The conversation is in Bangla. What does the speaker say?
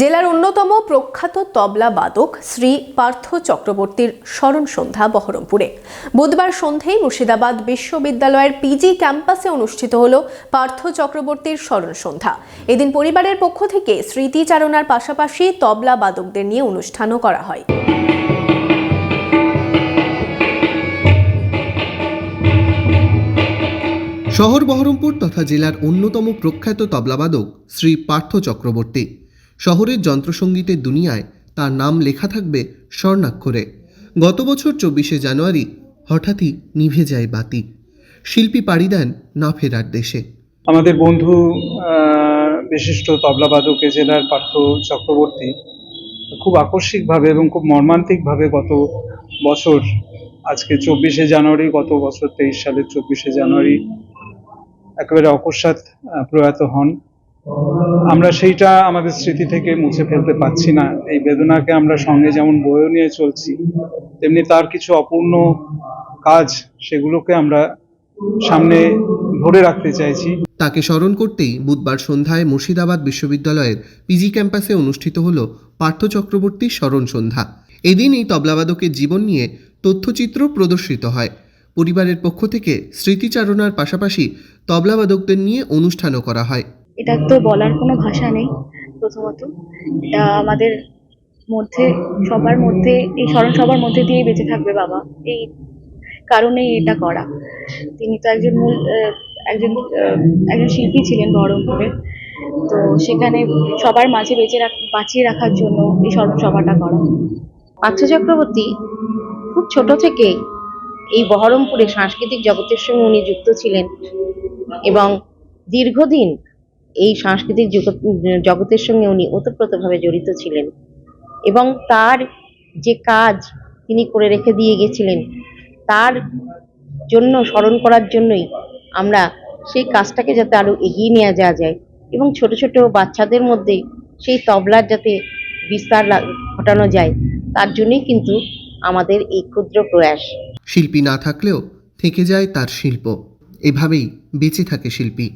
জেলার অন্যতম প্রখ্যাত তবলা বাদক শ্রী পার্থ চক্রবর্তীর স্মরণ সন্ধ্যা বহরমপুরে। বুধবার সন্ধেয় মুর্শিদাবাদ বিশ্ববিদ্যালয়ের পিজি ক্যাম্পাসে অনুষ্ঠিত হল পার্থ চক্রবর্তীর স্মরণ সন্ধ্যা। এদিন পরিবারের পক্ষ থেকে স্মৃতিচারণার পাশাপাশি তবলা বাদকদের নিয়ে অনুষ্ঠানও করা হয়। শহর বহরমপুর তথা জেলার অন্যতম প্রখ্যাত তবলাবাদক শ্রী পার্থ চক্রবর্তী। শহরের যন্ত্রসঙ্গীতের দুনিয়ায় তার নাম লেখা থাকবে স্বর্ণাক্ষরে। গত বছর চব্বিশে জানুয়ারি হঠাৎই নিভে যায় বাতি। শিল্পী পাড়ি দেন না ফেরার দেশে। আমাদের বন্ধু বিশিষ্ট তবলাবাদক জেলার পার্থ চক্রবর্তী খুব আকস্মিকভাবে এবং খুব মর্মান্তিকভাবে গত বছর, আজকে চব্বিশে জানুয়ারি, গত বছর তেইশ সালের চব্বিশে জানুয়ারি, একেবারে অকস্মাৎ প্রয়াত হন। আমরা সেইটা আমাদের স্মৃতি থেকে মুছে ফেলতে পারছি না। এই বেদনাকে আমরা সঙ্গে যেমন বয়ে নিয়ে চলছি, তেমনি তার কিছু অপূর্ণ কাজ সেগুলোকে আমরা সামনে ধরে রাখতে চাইছি। তাকে স্মরণ করতেই বুধবার সন্ধ্যায় মুর্শিদাবাদ বিশ্ববিদ্যালয়ের পিজি ক্যাম্পাসে অনুষ্ঠিত হল পার্থ চক্রবর্তীর স্মরণ সন্ধ্যা। এদিনই তবলাবাদকের জীবন নিয়ে তথ্যচিত্র প্রদর্শিত হয়। পরিবারের পক্ষ থেকে স্মৃতিচারণার পাশাপাশি তবলাবাদকদের নিয়ে অনুষ্ঠানও করা হয়। এটা তো বলার কোনো ভাষা নেই, প্রথমত। এটা আমাদের মধ্যে, সবার মধ্যে, এই স্মরণ সবার মধ্যে দিয়েই বেঁচে থাকবে বাবা। এই কারণেই এটা করা। তিনি তো একজন মূল একজন একজন শিল্পী ছিলেন বহরমপুরে। তো সেখানে সবার মাঝে বেঁচে বাঁচিয়ে রাখার জন্য এই স্মরণ সভাটা করা। পার্থ চক্রবর্তী খুব ছোট থেকে এই বহরমপুরে সাংস্কৃতিক জগতের সঙ্গে উনি যুক্ত ছিলেন এবং দীর্ঘদিন এই সাংস্কৃতিক জগতের সঙ্গে উনি ওতপ্রোতভাবে জড়িত ছিলেন। এবং তার যে কাজ তিনি করে রেখে দিয়ে গেছিলেন, তার জন্য, স্মরণ করার জন্যই আমরা সেই কাজটাকে যাতে আরও এগিয়ে নেওয়া যাওয়া যায় এবং ছোট ছোট বাচ্চাদের মধ্যে সেই তবলার যাতে বিস্তার ঘটানো যায়, তার জন্যই কিন্তু আমাদের এই ক্ষুদ্র প্রয়াস। শিল্পী না থাকলেও থেকে যায় তার শিল্প। এভাবেই বেঁচে থাকে শিল্পী।